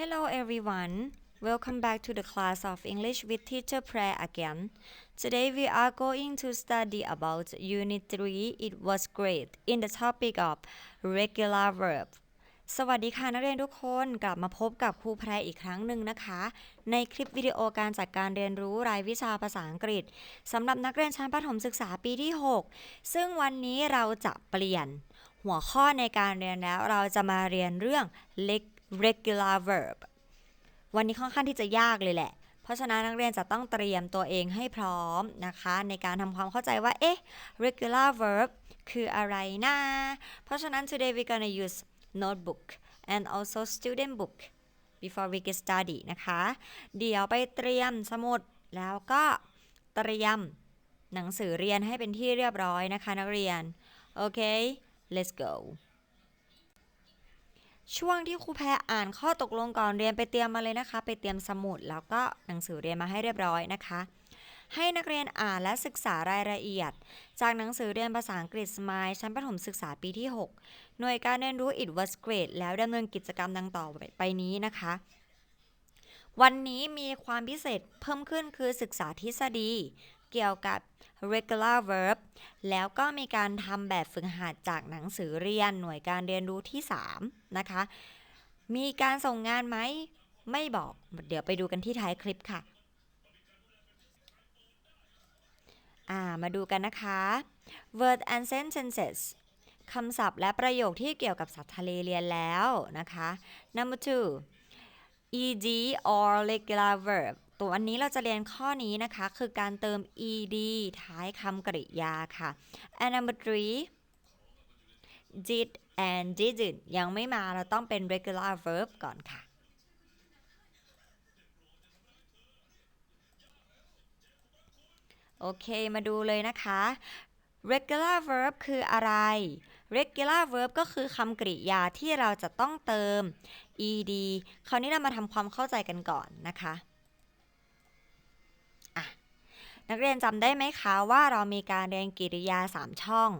Hello everyone. Welcome back to the class of English with Teacher Prayer again. Today we are going to study about Unit 3. It was great in the topic of regular verb. สวัสดีค่ะนักเรียนทุกคนกลับมาพบกับครูแพรอีกครั้งหนึ่งนะคะ ในคลิปวิดีโอการจัดการเรียนรู้รายวิชาภาษาอังกฤษสำหรับนักเรียนชั้นประถมศึกษาปีที่ 6 ซึ่งวันนี้เราจะเปลี่ยนหัวข้อในการเรียนแล้วเราจะมาเรียนเรื่อง leg- regular verb วันนี้ค่อนข้างที่จะยากเลยแหละ เพราะฉะนั้นนักเรียนจะต้องเตรียมตัวเองให้พร้อมนะคะ ในการทำความเข้าใจว่า เอ๊ะ regular verb คืออะไรนะ เพราะฉะนั้น today we're gonna use notebook and also student book before we get started นะคะ เดี๋ยวไปเตรียมสมุดแล้วก็เตรียมหนังสือเรียนให้เป็นที่เรียบร้อยนะคะนักเรียน โอเค let's go ช่วงที่ครูแพรอ่านข้อตกลงก่อนเรียนไปเตรียมมาเลยนะคะ ไปเตรียมสมุดแล้วก็หนังสือเรียนมาให้เรียบร้อยนะคะ ให้นักเรียนอ่านและศึกษารายละเอียด จากหนังสือเรียนภาษาอังกฤษ Smile ชั้นประถมศึกษาปีที่ 6 หน่วยการเรียนรู้ It was great แล้วดำเนินกิจกรรมดังต่อไปนี้นะคะ วันนี้มีความพิเศษเพิ่มขึ้นคือศึกษาทฤษฎี เกี่ยวกับ regular verb แล้วก็มีการทำแบบฝึกหัดจากหนังสือเรียนหน่วยการเรียนรู้ที่ 3 นะคะ มีการส่งงานไหม ไม่บอก เดี๋ยวไปดูกันที่ท้ายคลิปค่ะามาดูกันนะคะ word and sentences คำศัพท์และประโยคที่เกี่ยวกับสัตว์ทะเลเรียนแล้วนะคะ number two ed or regular verb ตัวอันนี้เราจะเรียนข้อนี้นะคะ คือการเติม ed ท้ายคำกริยาค่ะ and number three did and didn't ยังไม่มาเราต้องเป็น regular verb ก่อนค่ะ โอเค มาดูเลยนะคะ regular verb คืออะไร regular verb ก็คือคำกริยาที่เราจะต้องเติม ed คราวนี้เรามาทำความเข้าใจกันก่อนนะคะ นักเรียนจำได้ไหมคะว่าเรามีการเรียนกริยา 3 ช่อง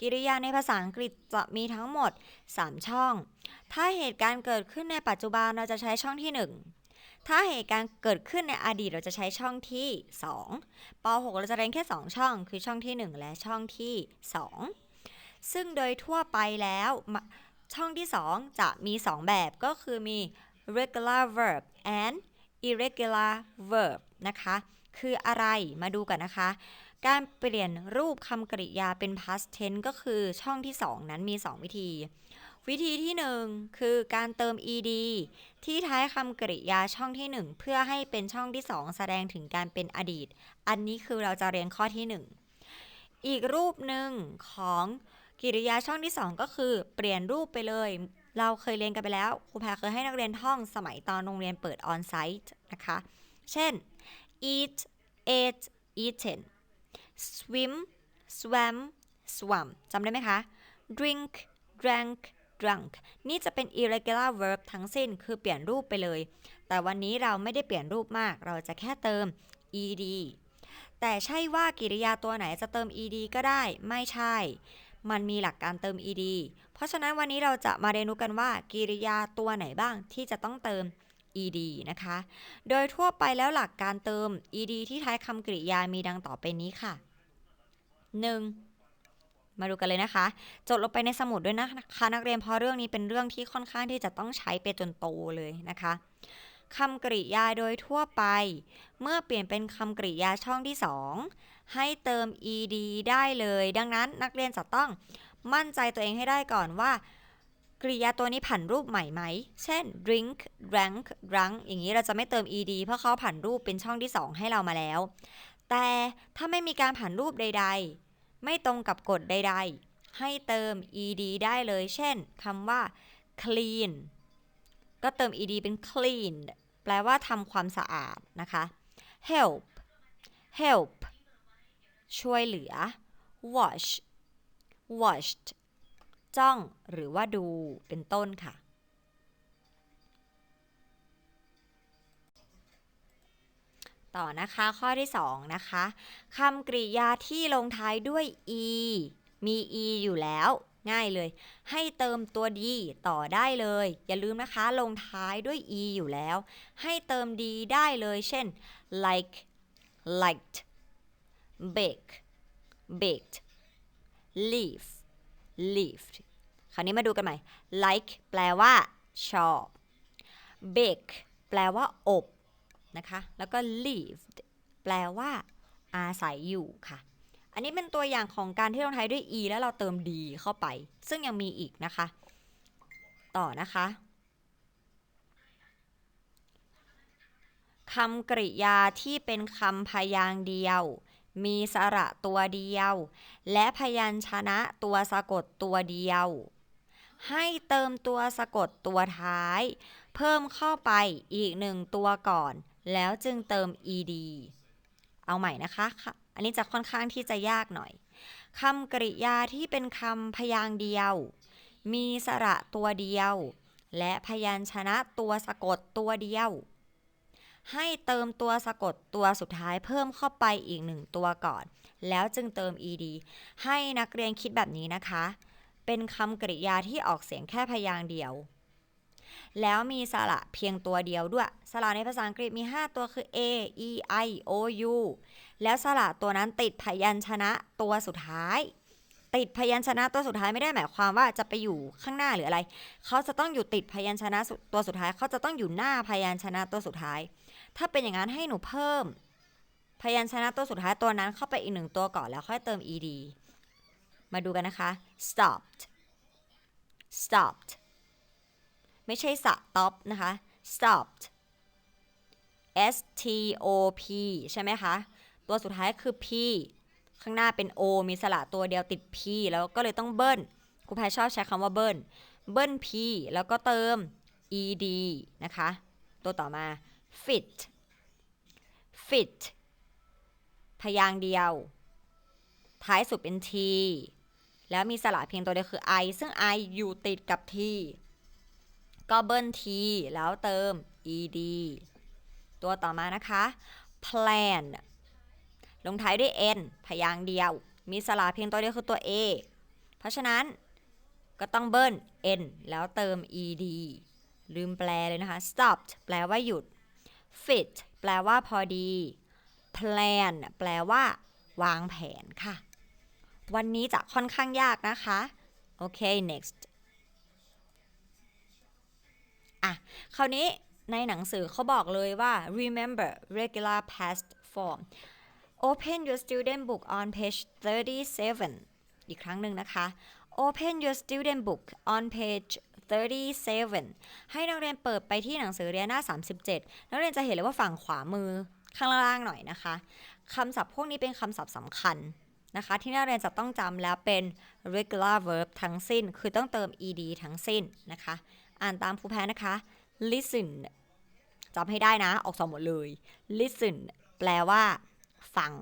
กิริยาในภาษาอังกฤษจะมีทั้งหมด 3 ช่อง ถ้าเหตุการณ์เกิดขึ้นในปัจจุบันเราจะใช้ช่องที่ 1 ถ้าเหตุการณ์เกิดขึ้นในอดีตเราจะใช้ช่องที่ 2ป .6 เราจะเรียนแค่ 2 ช่อง คือช่องที่ 1 และช่องที่ 2 ซึ่งโดยทั่วไปแล้วช่องที่ 2 จะมี 2 แบบก็คือมี regular verb and irregular verb นะคะ คืออะไรมาดูกันนะคะ การเปลี่ยนรูปคำกริยาเป็น past tense ก็คือช่องที่ 2 นั้นมี 2 วิธี วิธีที่ 1 คือการเติม ed ที่ท้ายคำกริยาช่องที่ 1 เพื่อให้เป็นช่องที่ 2 แสดงถึงการเป็นอดีต อันนี้คือเราจะเรียนข้อที่ 1 อีกรูปหนึ่งของกิริยาช่องที่ 2 ก็คือเปลี่ยนรูปไปเลย เราเคยเรียนกันไปแล้วครูแพรเคยให้นักเรียนท่องสมัยตอนโรงเรียนเปิด on site นะคะ เช่น eat ate eaten swim swam swam จำได้ไหมคะ drink drank drunk นี่จะเป็น irregular verb ทั้งสิ้นคือเปลี่ยนรูปไปเลย แต่วันนี้เราไม่ได้เปลี่ยนรูปมาก เราจะแค่เติม ed แต่ใช่ว่ากิริยาตัวไหนจะเติม ed ก็ได้ ไม่ใช่ มันมีหลักการเติม ed เพราะฉะนั้นวันนี้เราจะมาเรียนรู้กันว่ากิริยาตัวไหนบ้างที่จะต้องเติม ed นะคะ โดยทั่วไปแล้วหลักการเติม ed ที่ท้ายคำกริยามีดังต่อไปนี้ค่ะ 1. มาดูกันเลยนะคะ จดลงไปในสมุดด้วยนะคะนักเรียนเพราะเรื่องนี้เป็นเรื่องที่ค่อนข้างที่จะต้องใช้ไปจนโตเลยนะคะคำกริยาโดยทั่วไป เมื่อเปลี่ยนเป็นคำกริยาช่องที่ 2 ให้เติม ed ได้เลย ดังนั้นนักเรียนจะต้องมั่นใจตัวเองให้ได้ก่อนว่า กริยาตัวนี้ผันรูปใหม่ไหม เช่น drink drank drunk อย่างนี้เราจะไม่เติม ed เพราะเขาผันรูปเป็นช่องที่ 2 ให้เรามาแล้ว แต่ถ้าไม่มีการผันรูปใด ๆ ไม่ตรงกับกฎใด ๆ ให้เติม ed ได้เลย เช่นคำว่า clean ก็เติม ed เป็น clean แปลว่าทำความสะอาดนะคะ help help ช่วยเหลือ wash washed จ้องหรือว่าดูเป็นต้นค่ะ ต่อนะคะข้อที่ 2 นะคะคำกริยาที่ลงท้ายด้วย e มี e อยู่แล้วง่ายเลย ให้เติมตัวดีต่อได้เลย อย่าลืมนะคะลงท้ายด้วย e อยู่แล้ว ให้เติมดีได้เลย เช่น like liked bake baked leave leaved คราวนี้มาดูกันใหม่ like แปลว่า ชอบ bake แปลว่า อบ นะคะ แล้วก็ lived แปลว่า อาศัยอยู่ค่ะ อันนี้เป็นตัวอย่างของการที่ลงท้ายด้วย e แล้วเราเติม d เข้าไป ซึ่งยังมีอีกนะคะ ต่อนะคะคำกริยาที่เป็นคำพยางค์เดียว มีสระตัวเดียว และพยัญชนะตัวสะกดตัวเดียว ให้เติมตัวสะกดตัวท้าย เพิ่มเข้าไปอีกหนึ่งตัวก่อน แล้วจึงเติม ed เอาใหม่นะคะ อันนี้จะค่อนข้างที่จะยากหน่อยคำกริยาที่เป็นคำพยางเดียว มีสระตัวเดียว และพยัญชนะตัวสะกดตัวเดียว ให้เติมตัวสะกดตัวสุดท้ายเพิ่มเข้าไปอีกหนึ่งตัวก่อน แล้วจึงเติม ed ให้นักเรียนคิดแบบนี้นะคะ เป็นคำกริยาที่ออกเสียงแค่พยางค์เดียว แล้วมีสระเพียงตัวเดียวด้วย สระในภาษาอังกฤษมี 5 ตัวคือ a e i o u แล้วสระตัวนั้นติดพยัญชนะตัวสุดท้ายติดพยัญชนะตัวสุดท้ายไม่ได้หมายความว่าจะไปอยู่ข้างหน้าหรืออะไร เขาจะต้องอยู่ติดพยัญชนะตัวสุดท้าย เขาจะต้องอยู่หน้าพยัญชนะตัวสุดท้าย ถ้าเป็นอย่างนั้นให้หนูเพิ่ม พยัญชนะตัวสุดท้ายตัวนั้นเข้าไปอีกหนึ่งตัวก่อนแล้วค่อยเติม ed มาดูกันนะคะ stopped stopped ไม่ใช่ stop นะคะ stopped s t o p ใช่ไหมคะ ตัวสุดท้ายคือ p ข้างหน้าเป็น o มีสระตัวเดียวติด p แล้วก็เลยต้องเบิ้ลครูแพรชอบใช้คำว่าเบิ้ล เบิ้ล p แล้วก็เติม ed นะคะ ตัวต่อมา fit fit พยางเดียว ท้ายสุดเป็น t แล้วมีสระเพียงตัวเดียวคือ i ซึ่ง i อยู่ติดกับ t ก็เบิ้ล t แล้วเติม ed ตัวต่อมานะคะ plan ลงท้ายด้วย n พยางเดียว มีสระเพียงตัวเดียวคือตัว a เพราะฉะนั้นก็ต้องเบิ้ล n แล้วเติม ed ลืมแปลเลยนะคะ stopped แปลว่าหยุด fit แปลว่าพอดี plan แปลว่า วางแผนค่ะ วันนี้จะค่อนข้างยากนะคะ โอเค next อะ คราวนี้ในหนังสือเขาบอกเลยว่า remember regular past form open your student book on page 37 อีกครั้งหนึ่งนะคะ open your student book on page 37 ให้นักเรียนเปิดไปที่หนังสือเรียนหน้า 37 นักเรียนจะเห็นเลยว่าฝั่งขวามือข้างล่างหน่อยนะคะคำศัพท์พวกนี้เป็นคำศัพท์สำคัญนะคะที่นักเรียนจะต้องจำแล้วเป็น regular verb ทั้งสิ้น คือต้องเติม ed ทั้งสิ้นนะคะ อ่านตามครูแพรนะคะ listen จำให้ได้นะ ออกสองหมดเลย listen แปลว่า ฟัง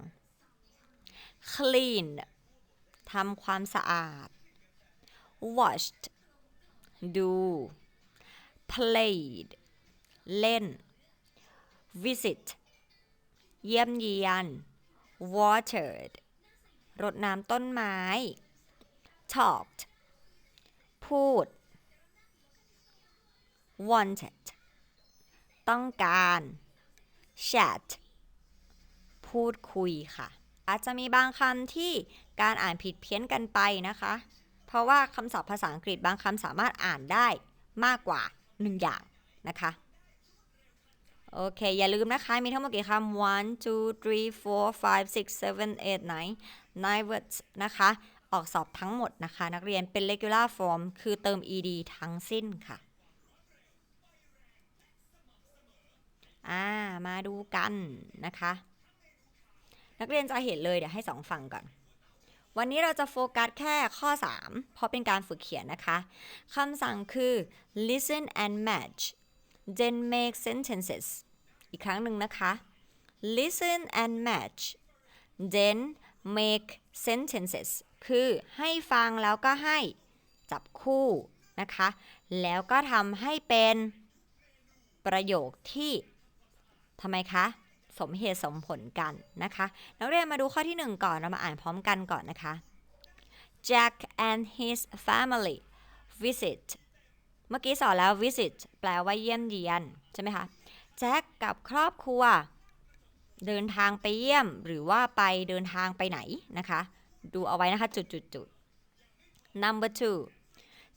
clean ทำความสะอาด watched ดู played เล่น visit เยี่ยมเยียน watered รดน้ำต้นไม้ talked พูด wanted ต้องการ chat พูดคุยค่ะ อาจจะมีบางคำที่การอ่านผิดเพี้ยนกันไปนะคะ เพราะว่าคำศัพท์ภาษาอังกฤษบางคำสามารถอ่านได้มากกว่า 1 อย่างนะคะ โอเค อย่าลืมนะคะ มีทั้งหมดกี่คำ one two three four five six seven eight nine nine words นะคะ ออกสอบทั้งหมดนะคะ นักเรียนเป็น regular form คือเติม ed ทั้งสิ้นค่ะอ่ามาดูกันนะคะ นักเรียนจะเห็นเลยเดี๋ยวให้สองฝั่งก่อน วันนี้เราจะโฟกัสแค่ข้อ 3 เพราะเป็นการฝึกเขียนนะคะ คำสั่งคือ listen and match then make sentences อีกครั้งหนึ่งนะคะ listen and match then make sentences คือให้ฟังแล้วก็ให้จับคู่นะคะ แล้วก็ทำให้เป็นประโยคที่ทำไมคะ สมเหตุสมผลกันนะคะนักเรียนมาดูข้อที่ 1 ก่อนเรามาอ่านพร้อมกันก่อนนะคะ Jack and his family visit เมื่อกี้สอนแล้ว visit แปลว่าเยี่ยมเยียน ใช่ไหมคะแจ็คกับครอบครัว เดินทางไปเยี่ยมหรือว่าไปเดินทางไปไหนนะคะ ดูเอาไว้นะคะ จุดจุดจุด number two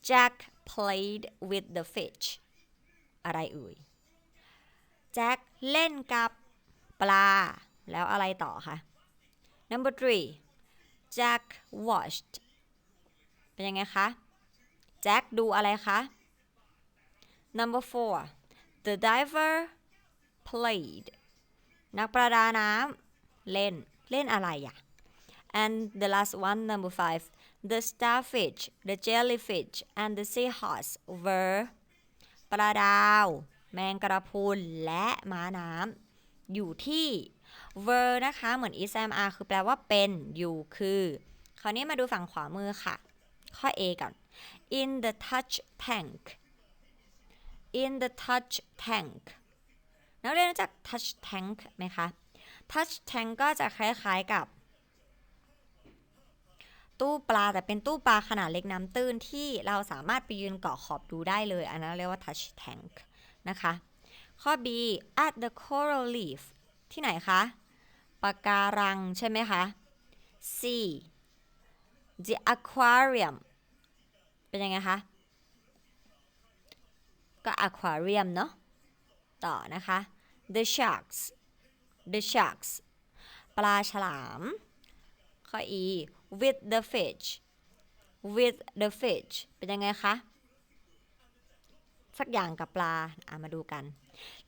Jack played with the fish อะไรเอ่ยแจ็คเล่นกับ ปลา แล้วอะไรต่อคะ number three Jack watched เป็นยังไงคะแจ็คดูอะไรคะ number four the diver played นักประดาน้ำเล่น เล่นอะไรอะ and the last one number five the starfish the jellyfish and the seahorse were ปลาดาว แมงกระพุนและม้าน้ำ อยู่ที่ were นะคะ เหมือน ismr คือแปลว่าเป็นอยู่คือ คราวนี้มาดูฝั่งขวามือค่ะ ข้อ A ก่อน in the touch tank in the touch tank นักเรียนรู้จัก touch tank ไหมคะ touch tank ก็จะคล้ายๆกับ ตู้ปลาแต่เป็นตู้ปลาขนาดเล็กน้ำตื้นที่เราสามารถไปยืนเกาะขอบดูได้เลย อันนั้นเรียกว่า touch tank นะคะ ข้อ B at the coral reef ที่ไหนคะปะการังใช่ไหมคะ C the aquarium เป็นยังไงคะ ก็ aquarium เนาะต่อนะคะ the sharks the sharks ปลาฉลาม ข้อ E with the fish with the fish เป็นยังไงคะ สักอย่างกับปลา อะ มาดูกัน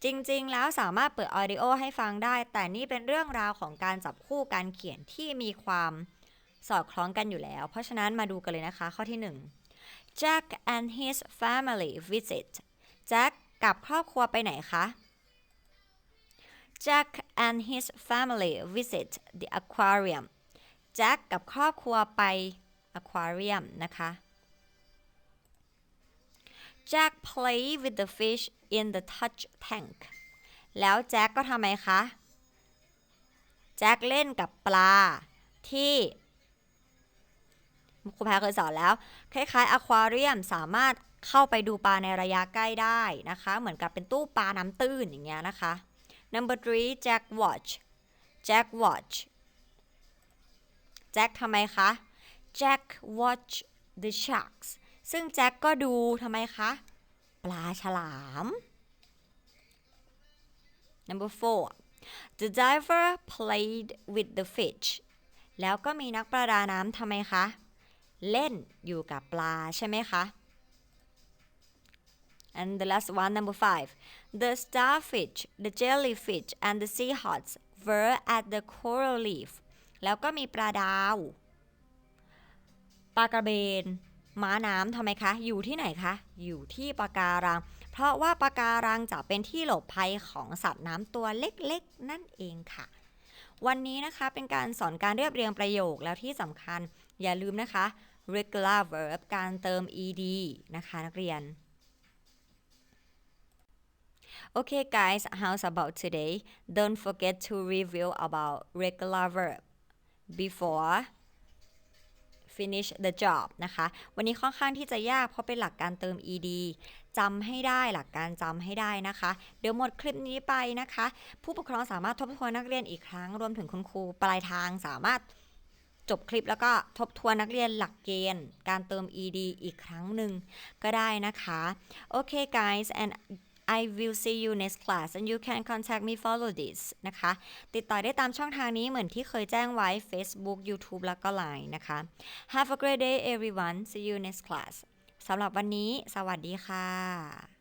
จริงๆ แล้วสามารถเปิดออดิโอให้ฟังได้ แต่นี่เป็นเรื่องราวของการจับคู่การเขียนที่มีความสอดคล้องกันอยู่แล้ว เพราะฉะนั้นมาดูกันเลยนะคะ ข้อที่ 1 Jack and his family visit แจ็คกับครอบครัวไปไหนคะ Jack and his family visit the aquarium แจ็คกับครอบครัวไป aquarium นะคะ Jack play with the fish in the touch tank แล้วแจ็คก็ทำไมคะ แจ็คเล่นกับปลาที่ครูแพรเคยสอนแล้ว คล้ายๆอควาเรียมสามารถเข้าไปดูปลาในระยะใกล้ได้นะคะ เหมือนกับเป็นตู้ปลาน้ำตื้นอย่างเงี้ยนะคะ number three Jack watch Jack watch แจ็คทำไมคะ Jack watch the sharks ซึ่งแจ็คก็ดูทำไมคะาฉลาม number four the diver played with the fish แล้วก็มีนักประดาน้ำทำไมคะ เล่นอยู่กับปลาใช่ไหมคะ and the last one number five the starfish the jellyfish and the seahorse were at the coral reef แล้วก็มีปลาดาว ปลากระเบน ม้าน้ำทำไมคะ อยู่ที่ไหนคะ อยู่ที่ปะการัง เพราะว่าปะการังจะเป็นที่หลบภัยของสัตว์น้ำตัวเล็กๆ นั่นเองค่ะ วันนี้นะคะเป็นการสอนการเรียบเรียงประโยคแล้วที่สำคัญอย่าลืมนะคะ regular verb การเติม ed นะคะนักเรียน Okay guys how's about today don't forget to review about regular verb before finish the job นะคะ วันนี้ค่อนข้างที่จะยากเพราะเป็นหลักการเติม ed จำให้ได้หลักการจำให้ได้นะคะ เดี๋ยวหมดคลิปนี้ไปนะคะ ผู้ปกครองสามารถทบทวนนักเรียนอีกครั้ง รวมถึงคุณครูปลายทางสามารถจบคลิปแล้วก็ทบทวนนักเรียนหลักเกณฑ์ การเติม ed อีกครั้งหนึ่งก็ได้นะคะ โอเค guys and I will see you next class and you can contact me follow this นะคะ ติดต่อได้ตามช่องทางนี้เหมือนที่เคยแจ้งไว้ Facebook YouTube แล้วก็ Line นะคะ Have a great day everyone see you next class สำหรับวันนี้ สวัสดีค่ะ